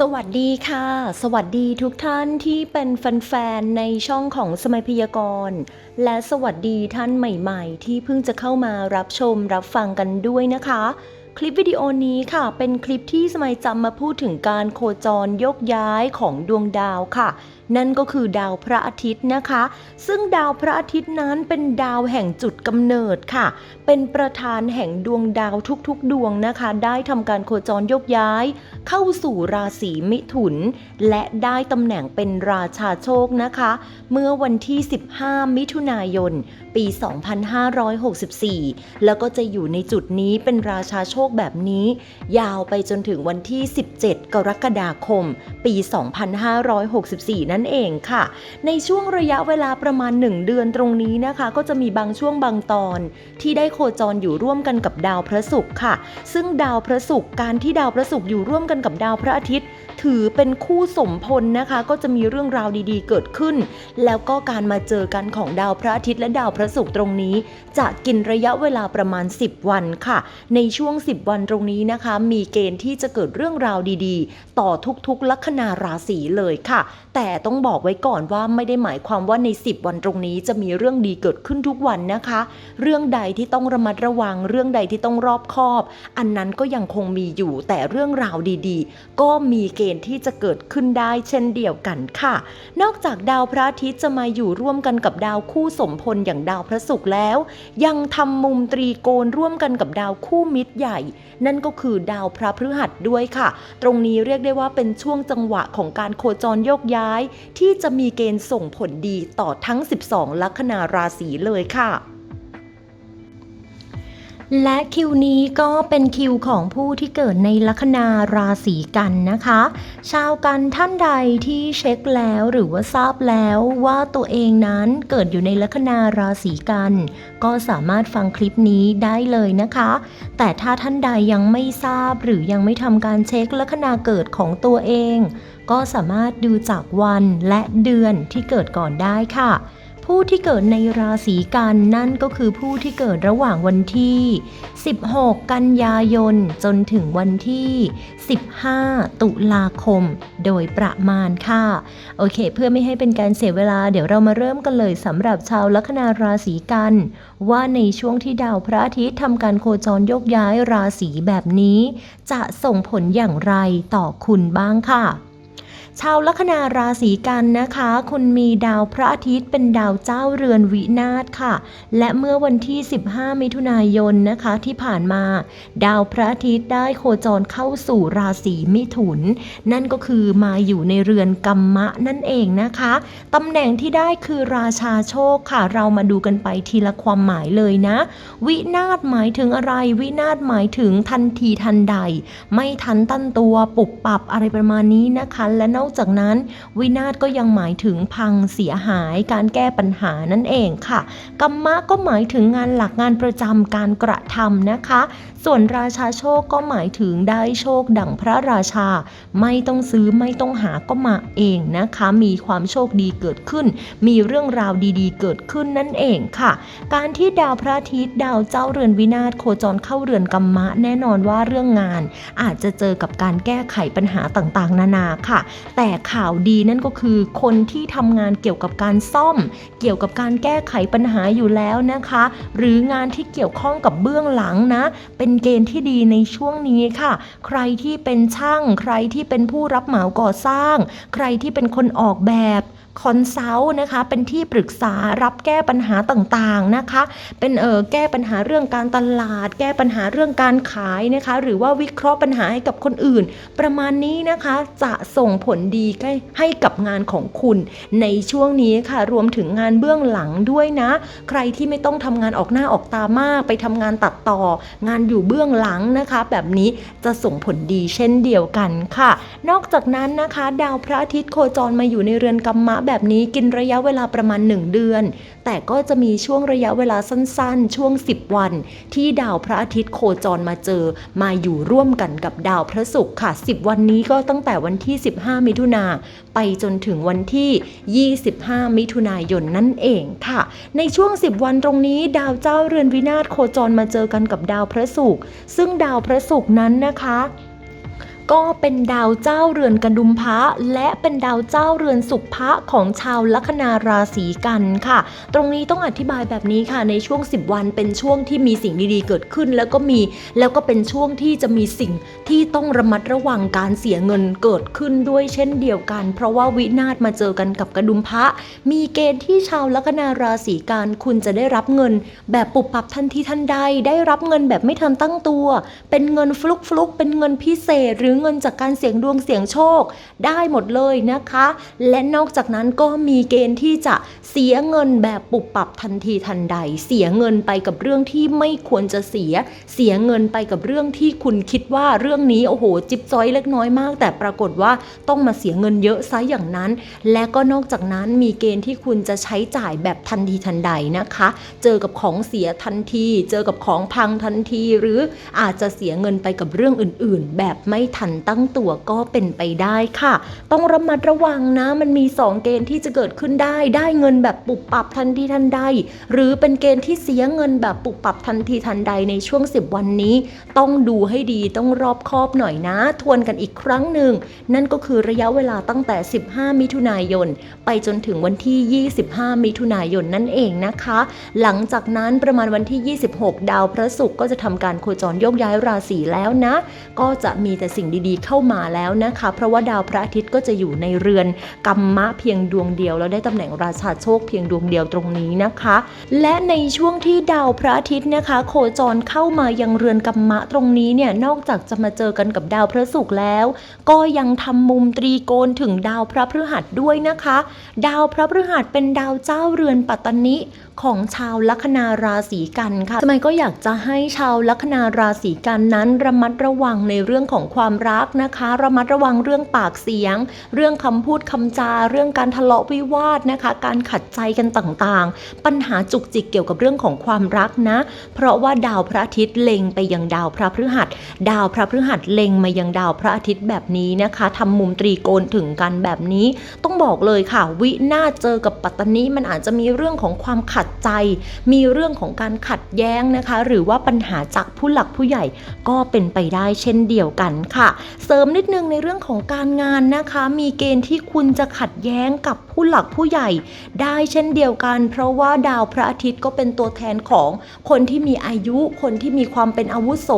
สวัสดีค่ะ สวัสดีทุกท่านที่เป็นแฟนๆในช่องของสมัยพยากรณ์และสวัสดีท่านใหม่ๆ ที่เพิ่งจะเข้ามารับชมรับฟังกันด้วยนะคะ คลิปวิดีโอนี้ค่ะ เป็นคลิปที่สมัยจำมาพูดถึงการโคจรยกย้ายของดวงดาวค่ะนั่นก็คือดาวพระอาทิตย์นะคะ ซึ่งดาวพระอาทิตย์นั้นเป็นดาวแห่งจุดกำเนิดค่ะ เป็นประธานแห่งดวงดาวทุกๆ ดวงนะคะ ได้ทำการโคจรยกย้าย เข้าสู่ราศีมิถุน และได้ตำแหน่งเป็นราชาโชคนะคะ เมื่อวันที่ 15 มิถุนายน ปี 2564 แล้วก็จะอยู่ในจุดนี้เป็นราชาโชคแบบนี้ ยาวไปจนถึงวันที่ 17 กรกฎาคม ปี 2564นั่นเองค่ะ ในช่วงระยะเวลาประมาณ 1 เดือนตรงนี้นะคะ ก็จะมีบางช่วงบางตอน ที่ได้โคจรอยู่ร่วมกันกับดาวพระศุกร์ค่ะ ซึ่งดาวพระศุกร์การที่ดาวพระศุกร์อยู่ร่วมกันกับดาวพระอาทิตย์ถือเป็นคู่สมพลนะคะ ก็จะมีเรื่องราวดีๆ เกิดขึ้น แล้วก็การมาเจอกันของดาวพระอาทิตย์และดาวพระศุกร์ตรงนี้ จะกินระยะเวลาประมาณ 10 วันค่ะ ในช่วง 10 วันตรงนี้นะคะ มีเกณฑ์ที่จะเกิดเรื่องราวดีๆ ต่อทุกๆ ลัคนาราศีเลยค่ะ แต่ต้องบอกไว้ก่อนว่าไม่ได้หมายความว่าใน 10 วันตรงนี้จะมีเรื่องดีเกิดขึ้นทุกวันนะคะ เรื่องใดที่ต้องระมัดระวังเรื่องใดที่ต้องรอบคอบ อันนั้นก็ยังคงมีอยู่แต่เรื่องราวดีๆ ก็มีเกณฑ์ที่จะเกิดขึ้นได้เช่นเดียวกันค่ะ นอกจากดาวพระอาทิตย์จะมาอยู่ร่วมกันกับดาวคู่สมพลอย่างดาวพระศุกร์แล้ว ยังทำมุมตรีโกณร่วมกันกับดาวคู่มิตรใหญ่ นั่นก็คือดาวพระพฤหัสด้วยค่ะ ตรงนี้เรียกได้ว่าเป็นช่วงจังหวะของการโคจรโยกย้าย ที่จะมีเกณฑ์ส่งผลดีต่อทั้ง 12 ลัคนาราศีเลยค่ะ และคิวนี้ก็เป็นคิวของผู้ที่เกิดในลัคนาราศีกันนะคะ ชาวกันท่านใดที่เช็คแล้วหรือว่าทราบแล้วว่าตัวเองนั้นเกิดอยู่ในลัคนาราศีกัน ก็สามารถฟังคลิปนี้ได้เลยนะคะ แต่ถ้าท่านใดยังไม่ทราบหรือยังไม่ทำการเช็คลัคนาเกิดของตัวเอง ก็สามารถดูจากวันและเดือนที่เกิดก่อนได้ค่ะ ผู้ที่เกิดในราศีกันนั่นก็คือผู้ที่เกิดระหว่างวันที่ 16 กันยายน จนถึงวันที่ 15 ตุลาคม โดยประมาณค่ะ โอเค เพื่อไม่ให้เป็นการเสียเวลาเดี๋ยวเรามาเริ่มกันเลยสำหรับชาวลัคนาราศีกัน ว่าในช่วงที่ดาวพระอาทิตย์ทำการโคจรโยกย้ายราศีแบบนี้ จะส่งผลอย่างไรต่อคุณบ้างค่ะ ชาวลัคนาราศีกันนะคะ คุณมีดาวพระอาทิตย์เป็นดาวเจ้าเรือนวินาศค่ะ และเมื่อวันที่ 15 มิถุนายนนะคะที่ผ่านมา ดาวพระอาทิตย์ได้โคจรเข้าสู่ราศีมิถุน นั่นก็คือมาอยู่ในเรือนกัมมะนั่นเองนะคะตำแหน่งที่ได้คือราชาโชคค่ะ เรามาดูกันไปทีละความหมายเลยนะ วินาศหมายถึงอะไรวินาศหมายถึงทันทีทันใด ไม่ทันตั้นตัวปุบปับอะไรประมาณนี้นะคะและนอกจากนั้น วินาศก็ยังหมายถึงพังเสียหายการแก้ปัญหานั่นเองค่ะ กัมมะก็หมายถึงงานหลักงานประจำการกระทำนะคะ ส่วนราชาโชคก็หมายถึงได้โชคดั่งพระราชา ไม่ต้องซื้อไม่ต้องหาก็มาเองนะคะ มีความโชคดีเกิดขึ้น มีเรื่องราวดีๆ เกิดขึ้นนั่นเองค่ะ การที่ดาวพระอาทิตย์ดาวเจ้าเรือนวินาศโคจรเข้าเรือนกัมมะแน่นอนว่าเรื่องงาน อาจจะเจอกับการแก้ไขปัญหาต่างๆ นานาค่ะแต่ข่าวดีนั่นก็คือคนที่ทำงานเกี่ยวกับการซ่อม เกี่ยวกับการแก้ไขปัญหาอยู่แล้วนะคะ หรืองานที่เกี่ยวข้องกับเบื้องหลังนะ เป็นเกณฑ์ที่ดีในช่วงนี้ค่ะ ใครที่เป็นช่าง ใครที่เป็นผู้รับเหมาก่อสร้าง ใครที่เป็นคนออกแบบ คอนซัลท์นะคะ เป็นที่ปรึกษารับแก้ปัญหาต่างๆนะคะ เป็นเออแก้ปัญหาเรื่องการตลาด แก้ปัญหาเรื่องการขายนะคะ หรือว่าวิเคราะห์ปัญหาให้กับคนอื่น ประมาณนี้นะคะจะส่งผลดีให้กับงานของคุณ ในช่วงนี้ค่ะ รวมถึงงานเบื้องหลังด้วยนะ ใครที่ไม่ต้องทำงานออกหน้าออกตามาก ไปทำงานตัดต่อ งานอยู่เบื้องหลังนะคะ แบบนี้จะส่งผลดีเช่นเดียวกันค่ะ นอกจากนั้นนะคะ ดาวพระอาทิตย์โคจรมาอยู่ในเรือนกัมมะแบบนี้กินระยะเวลาประมาณ 1 เดือน แต่ก็จะมีช่วงระยะเวลาสั้นๆ ช่วง 10 วัน ที่ดาวพระอาทิตย์โคจรมาเจอ มาอยู่ร่วมกันกับดาวพระศุกร์ค่ะ 10 วันนี้ก็ตั้งแต่วันที่ 15 มิถุนาไปจนถึงวันที่ 25 มิถุนายนนั่นเองค่ะ ในช่วง 10 วันตรงนี้ ดาวเจ้าเรือนวินาศโคจรมาเจอกันกับดาวพระศุกร์ซึ่งดาวพระศุกร์นั้นนะคะ ก็เป็นดาวเจ้าเรือนกันดุมพระและเป็นดาวเจ้าเรือนสุภะของชาวลัคนาราศีกันค่ะ ตรงนี้ต้องอธิบายแบบนี้ค่ะในช่วง 10 วันเป็นช่วงที่มีสิ่งดีๆเกิดขึ้น แล้วก็มีแล้วก็เป็นช่วงที่จะมีสิ่งที่ต้องระมัดระวังการเสียเงินเกิดขึ้นด้วยเช่นเดียวกัน เพราะว่าวินาศมาเจอกันกับกระดุมพระมีเกณฑ์ที่ชาวลัคนาราศีกันคุณจะได้รับเงิน แบบปุบปับทันทีทันใดได้รับเงินแบบไม่ทันตั้งตัว เป็นเงินฟลุกฟลุกเป็นเงินพิเศษหรือเงินจากการเสี่ยงดวงเสี่ยงโชค ได้หมดเลยนะคะ และนอกจากนั้นก็มีเกณฑ์ที่จะเสียเงินแบบปุบปับทันทีทันใด เสียเงินไปกับเรื่องที่ไม่ควรจะเสีย เสียเงินไปกับเรื่องที่คุณคิดว่าเรื่องนี้โอ้โหจิบจ้อยเล็กน้อยมาก แต่ปรากฏว่าต้องมาเสียเงินเยอะซะอย่างนั้น และก็นอกจากนั้นมีเกณฑ์ที่คุณจะใช้จ่ายแบบทันทีทันใดนะคะ เจอกับของเสียทันที เจอกับของพังทันที หรืออาจจะเสียเงินไปกับเรื่องอื่น ๆ แบบไม่ทันตั้งตัวก็เป็นไปได้ค่ะ ต้องระมัดระวังนะ มันมี 2 เกณฑ์ที่จะเกิดขึ้นได้ ได้เงินแบบปุบปับทันทีทันใด หรือเป็นเกณฑ์ที่เสียเงินแบบปุบปับทันทีทันใดในช่วง 10 วันนี้ ต้องดูให้ดีต้องรอบคอบหน่อยนะ ทวนกันอีกครั้งหนึ่ง นั่นก็คือระยะเวลาตั้งแต่ 15 มิถุนายน ไปจนถึงวันที่ 25 มิถุนายนนั่นเองนะคะ หลังจากนั้นประมาณวันที่ 26 ดาวพระศุกร์ก็จะทำการโคจรโยกย้ายราศีแล้วนะ ก็จะมีแต่สิ่งดีๆ เข้ามาแล้วนะคะ เพราะว่าดาวพระอาทิตย์ก็จะอยู่ในเรือนกัมมะเพียงดวงเดียว แล้วได้ตำแหน่งราชาโชคเพียงดวงเดียวตรงนี้นะคะ และในช่วงที่ดาวพระอาทิตย์นะคะ โคจรเข้ามายังเรือนกัมมะตรงนี้เนี่ยนอกจากจะมาเจอกันกับดาวพระศุกร์แล้ว ก็ยังทำมุมตรีโกณถึงดาวพระพฤหัสด้วยนะคะ ดาวพระพฤหัสเป็นดาวเจ้าเรือนปัตตนิของชาวลัคนาราศีกันค่ะทำไมก็อยากจะให้ชาวลัคนาราศีกันนั้น ระมัดระวังในเรื่องของความรักนะคะ ระมัดระวังเรื่องปากเสียง เรื่องคำพูดคำจา เรื่องการทะเลาะวิวาทนะคะ การขัดใจกันต่างๆ ปัญหาจุกจิกเกี่ยวกับเรื่องของความรักนะ เพราะว่าดาวพระอาทิตย์เล็งไปยังดาวพระพฤหัส ดาวพระพฤหัสเล็งมายังดาวพระอาทิตย์แบบนี้นะคะทำมุมตรีโกณถึงกันแบบนี้ ต้องบอกเลยค่ะ วินาเจอกับปัตตานีมันอาจจะมีเรื่องของความขัดใจ มีเรื่องของการขัดแย้งนะคะ หรือว่าปัญหาจากผู้หลักผู้ใหญ่ก็เป็นไปได้เช่นเดียวกันค่ะ เสริมนิดนึงในเรื่องของการงานนะคะ มีเกณฑ์ที่คุณจะขัดแย้งกับผู้หลักผู้ใหญ่ ได้เช่นเดียวกัน เพราะว่าดาวพระอาทิตย์ก็เป็นตัวแทนของคนที่มีอายุ คนที่มีความเป็นอาวุโส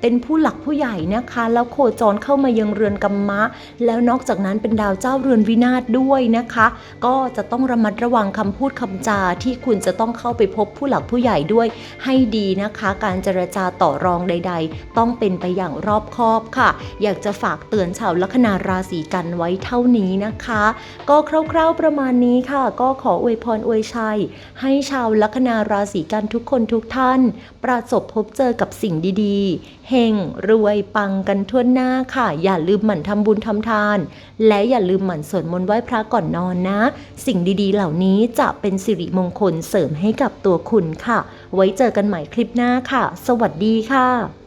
เป็นผู้หลักผู้ใหญ่นะคะ แล้วโคจรเข้ามายังเรือนกัมมะ แล้วนอกจากนั้นเป็นดาวเจ้าเรือนวินาศด้วยนะคะ ก็จะต้องระมัดระวังคำพูดคำจาที่คุณจะต้องเข้าไปพบผู้หลักผู้ใหญ่ด้วยให้ดีนะคะ การเจรจาต่อรองใด ๆ ต้องเป็นไปอย่างรอบคอบค่ะ อยากจะฝากเตือนชาวลัคนาราศีกันไว้เท่านี้นะคะ ก็คร่าวๆประมาณนี้ค่ะ ก็ขออวยพรอวยชัย ให้ชาวลัคนาราศีกันทุกคนทุกท่าน ประสบพบเจอกับสิ่งดีๆ เฮงรวยปังกันทั่วหน้าค่ะ อย่าลืมหมั่นทำบุญทำทาน และอย่าลืมหมั่นสวดมนต์ไหว้พระก่อนนอนนะ สิ่งดีๆ เหล่านี้จะเป็นสิริมงคลเสริมให้กับตัวคุณค่ะ ไว้เจอกันใหม่คลิปหน้าค่ะ สวัสดีค่ะ